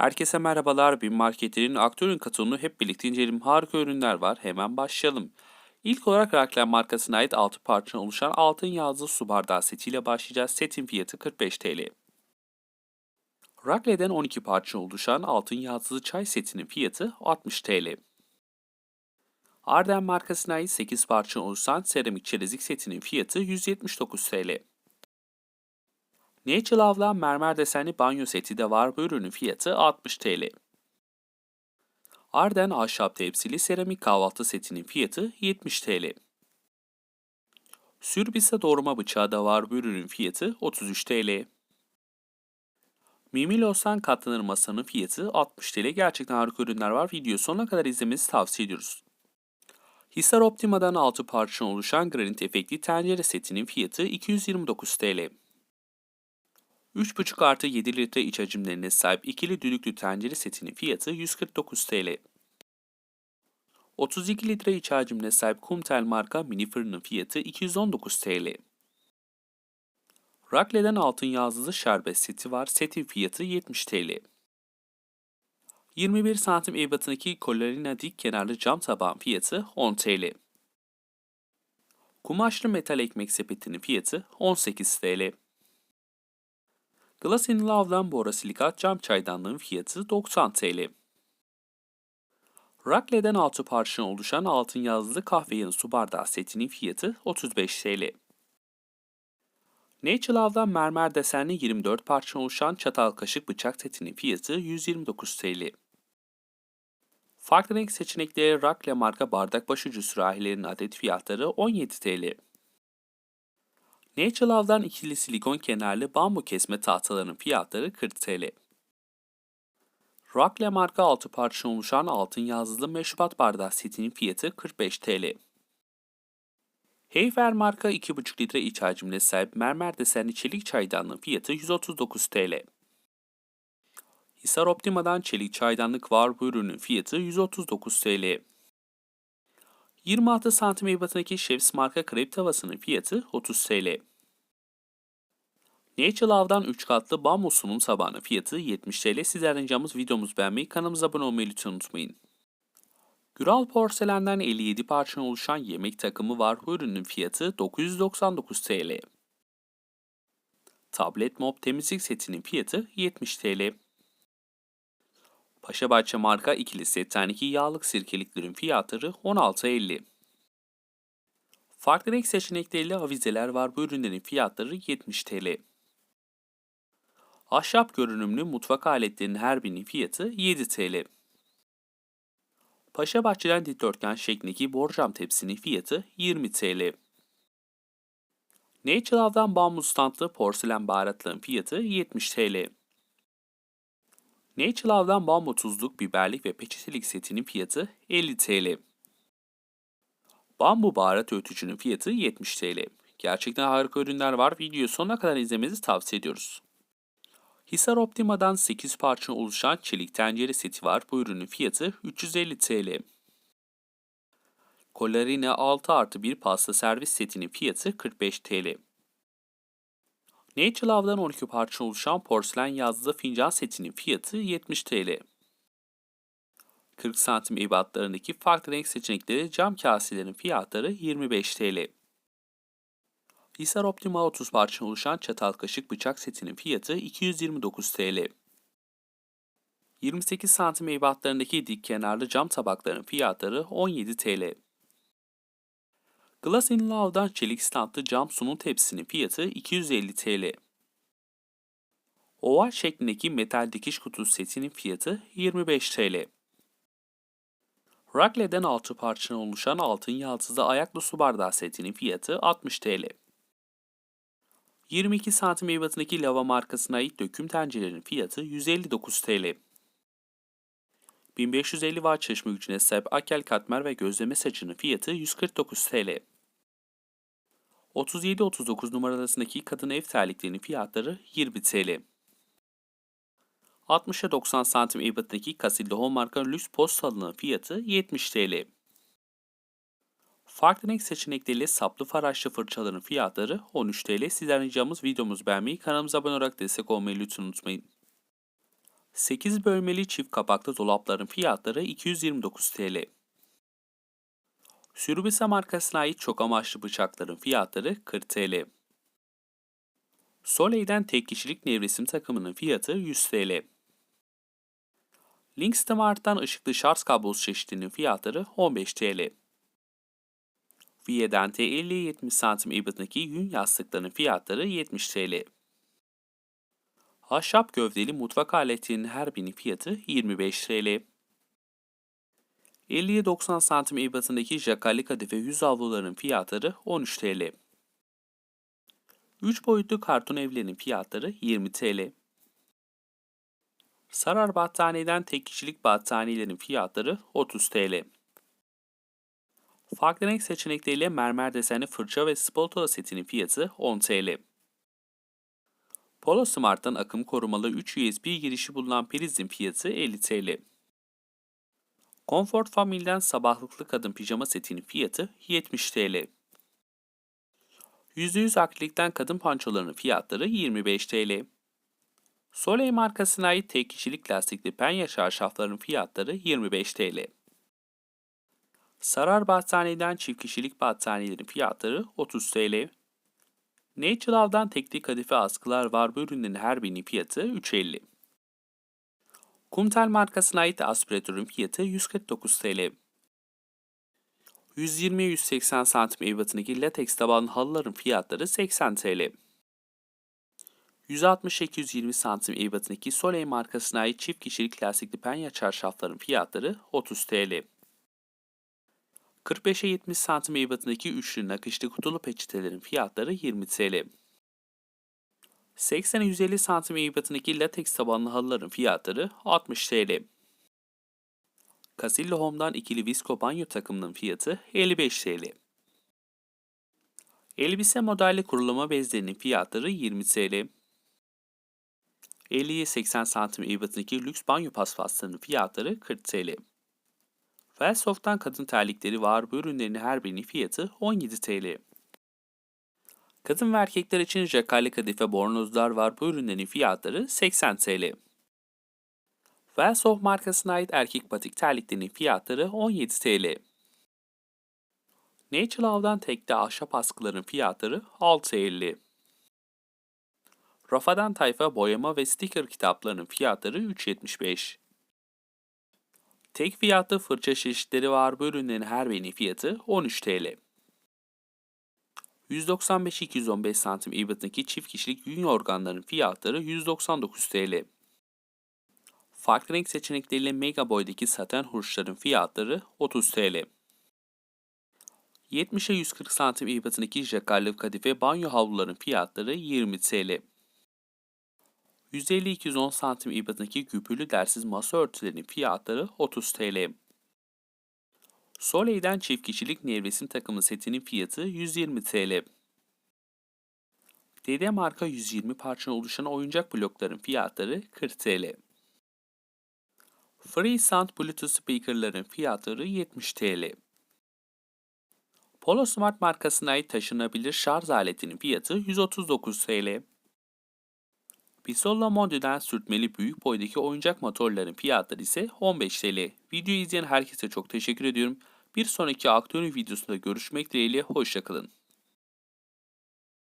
Herkese merhabalar. Bin Market'in aktörün katılımını hep birlikte inceleyelim. Harika ürünler var. Hemen başlayalım. İlk olarak Raklen markasına ait 6 parçadan oluşan altın yazılı su bardağı setiyle başlayacağız. Setin fiyatı 45 TL. Rakle'den 12 parça oluşan altın yazılı çay setinin fiyatı 60 TL. Arden markasına ait 8 parça oluşan seramik çerezlik setinin fiyatı 179 TL. Natural Love'la mermer desenli banyo seti de var. Bu ürünün fiyatı 60 TL. Arden ahşap tepsili seramik kahvaltı setinin fiyatı 70 TL. Sürbise doğrama bıçağı da var. Bu ürünün fiyatı 33 TL. Mimilos'tan katlanır masanın fiyatı 60 TL. Gerçekten harika ürünler var. Video sonuna kadar izlemenizi tavsiye ediyoruz. Hisar Optima'dan 6 parça oluşan granit efektli tencere setinin fiyatı 229 TL. 3,5 artı 7 litre iç hacimlerine sahip ikili düdüklü tencere setinin fiyatı 149 TL. 32 litre iç hacimine sahip Kumtel marka mini fırının fiyatı 219 TL. Rakle'den altın yazılı şerbet seti var. Setin fiyatı 70 TL. 21 santim ebatındaki Collarina dik kenarlı cam tabağın fiyatı 10 TL. Kumaşlı metal ekmek sepetinin fiyatı 18 TL. Glass in Love'dan borosilikat cam çaydanlığın fiyatı 90 TL. Rakle'den 6 parçadan oluşan altın yazılı kahve yanı su bardağı setinin fiyatı 35 TL. Nature Love'dan mermer desenli 24 parçadan oluşan çatal kaşık bıçak setinin fiyatı 129 TL. Farklı renk seçenekleri Rakle marka bardak başucu sürahilerin adet fiyatları 17 TL. Nature Love'dan ikili silikon kenarlı bambu kesme tahtalarının fiyatları 40 TL. Rakle marka 6 parça oluşan altın yazılı meşrubat bardağı setinin fiyatı 45 TL. Heyfer marka 2,5 litre iç hacimine sahip mermer desenli çelik çaydanlığın fiyatı 139 TL. Hisar Optima'dan çelik çaydanlık var bu ürünün fiyatı 139 TL. 26 santim ebatındaki Chefs marka krep tavasının fiyatı 30 TL. Nature Love'dan 3 katlı bambu sunum tabağının fiyatı 70 TL. Sizlerden ricamız videomuzu beğenmeyi, kanalımıza abone olmayı lütfen unutmayın. Güral Porselen'den 57 parçadan oluşan yemek takımı var. Bu ürünün fiyatı 999 TL. Tablet Mop temizlik setinin fiyatı 70 TL. Paşabahçe marka ikili settendeki yağlık sirkeliklerin fiyatları 16.50. Farklı renk seçenekleriyle avizeler var. Bu ürünlerin fiyatları 70 TL. Ahşap görünümlü mutfak aletlerinin her birinin fiyatı 7 TL. Paşa Bahçe'den dikdörtgen şeklindeki borcam tepsinin fiyatı 20 TL. Nature Love'dan bambu standlı porselen baharatların fiyatı 70 TL. Nature Love'dan bambu tuzluk, biberlik ve peçetelik setinin fiyatı 50 TL. Bambu baharat öğütücünün fiyatı 70 TL. Gerçekten harika ürünler var. Videoyu sonuna kadar izlemenizi tavsiye ediyoruz. Hisar Optima'dan 8 parça oluşan çelik tencere seti var. Bu ürünün fiyatı 350 TL. Collarina 6 artı 1 pasta servis setinin fiyatı 45 TL. Nature Love'dan 12 parça oluşan porselen yazılı fincan setinin fiyatı 70 TL. 40 santim ebatlarındaki farklı renk seçenekleri cam kaselerin fiyatları 25 TL. Hisar Optima 30 parça oluşan çatal kaşık bıçak setinin fiyatı 229 TL. 28 santim ebatlarındaki dik kenarlı cam tabakların fiyatları 17 TL. Glass in Love'dan çelik standlı cam sunum tepsinin fiyatı 250 TL. Oval şeklindeki metal dikiş kutusu setinin fiyatı 25 TL. Rakle'den 6 parçadan oluşan altın yaldızlı ayaklı su bardağı setinin fiyatı 60 TL. 22 santim ebatındaki lava markasına ait döküm tencerelerin fiyatı 159 TL. 1550 watt çalışma gücüne sahip akel katmer ve gözleme saçının fiyatı 149 TL. 37-39 numara arasındaki kadın ev terliklerinin fiyatları 20 TL. 60'a 90 santim ebatındaki Casilda Home marka lüks post salının fiyatı 70 TL. Farklı renk seçenekleriyle saplı faraşlı fırçaların fiyatları 13 TL. Sizden ricamız videomuzu beğenmeyi, kanalımıza abone olarak destek olmayı lütfen unutmayın. 8 bölmeli çift kapaklı dolapların fiyatları 229 TL. Sürübisa markasına ait çok amaçlı bıçakların fiyatları 40 TL. Soleil'den tek kişilik nevresim takımının fiyatı 100 TL. Linksmart'tan ışıklı şarj kablosu çeşidinin fiyatları 15 TL. Viye'den T 50-70 cm ebatındaki yün yastıklarının fiyatları 70 TL. Ahşap gövdeli mutfak aletinin her birinin fiyatı 25 TL. 50-90 cm ebatındaki jakalli kadife yüz havluların fiyatları 13 TL. 3 boyutlu karton evlerin fiyatları 20 TL. Sarar battaniyeden tek kişilik battaniyelerin fiyatları 30 TL. Farklı renk seçenekleriyle mermer desenli fırça ve spatula setinin fiyatı 10 TL. Polo Smart'tan akım korumalı 3 USB girişi bulunan prizin fiyatı 50 TL. Comfort Family'den sabahlıklı kadın pijama setinin fiyatı 70 TL. %100 akrilikten kadın pançolarının fiyatları 25 TL. Soleil markasına ait tek kişilik lastikli penye çarşafların fiyatları 25 TL. Sarar battaniyeden çift kişilik battaniyelerin fiyatları 30 TL. Nature'dan tekli kadife askılar var bu ürünlerin her birinin fiyatı 3.50. Kumtel markasına ait aspiratörün fiyatı 149 TL. 120-180 cm ebatındaki lateks tabanlı halıların fiyatları 80 TL. 160-220 cm ebatındaki Soleil markasına ait çift kişilik lastikli penye çarşafların fiyatları 30 TL. 45'e 70 cm ebatındaki üçlü nakışlı kutulu peçetelerin fiyatları 20 TL. 80'e 150 cm ebatındaki lateks tabanlı halıların fiyatları 60 TL. Casillo Home'dan ikili visko banyo takımının fiyatı 55 TL. Elbise modelli kurulama bezlerinin fiyatları 20 TL. 50'ye 80 cm ebatındaki lüks banyo paspaslarının fiyatları 40 TL. Velsoft'tan kadın terlikleri var. Bu ürünlerin her birinin fiyatı 17 TL. Kadın ve erkekler için jakarlı kadife bornozlar var. Bu ürünlerin fiyatları 80 TL. Velsoft markasına ait erkek batik terliklerinin fiyatları 17 TL. Nature Love'dan tekli ahşap askıların fiyatları 6.50. Rafadan tayfa boyama ve sticker kitaplarının fiyatları 3.75. Tek fiyatlı fırça çeşitleri var. Bu ürünlerin her birinin fiyatı 13 TL. 195-215 cm ebatındaki çift kişilik yün yorganların fiyatları 199 TL. Farklı renk seçenekleriyle Mega Boy'daki saten hurçların fiyatları 30 TL. 70'e 140 cm ebatındaki jakarlı kadife banyo havluların fiyatları 20 TL. 150-210 cm ebatındaki güpürlü dersiz masa örtülerinin fiyatları 30 TL. Soleil'den çift kişilik nevresim takımı setinin fiyatı 120 TL. DD marka 120 parça oluşan oyuncak blokların fiyatları 40 TL. FreeSound Bluetooth speakerların fiyatları 70 TL. Polo Smart markasına ait taşınabilir şarj aletinin fiyatı 139 TL. Pistola Mondi'den sürtmeli büyük boydaki oyuncak motorların fiyatları ise 15 TL. Videoyu izleyen herkese çok teşekkür ediyorum. Bir sonraki aktüel videosunda görüşmek dileğiyle hoşçakalın.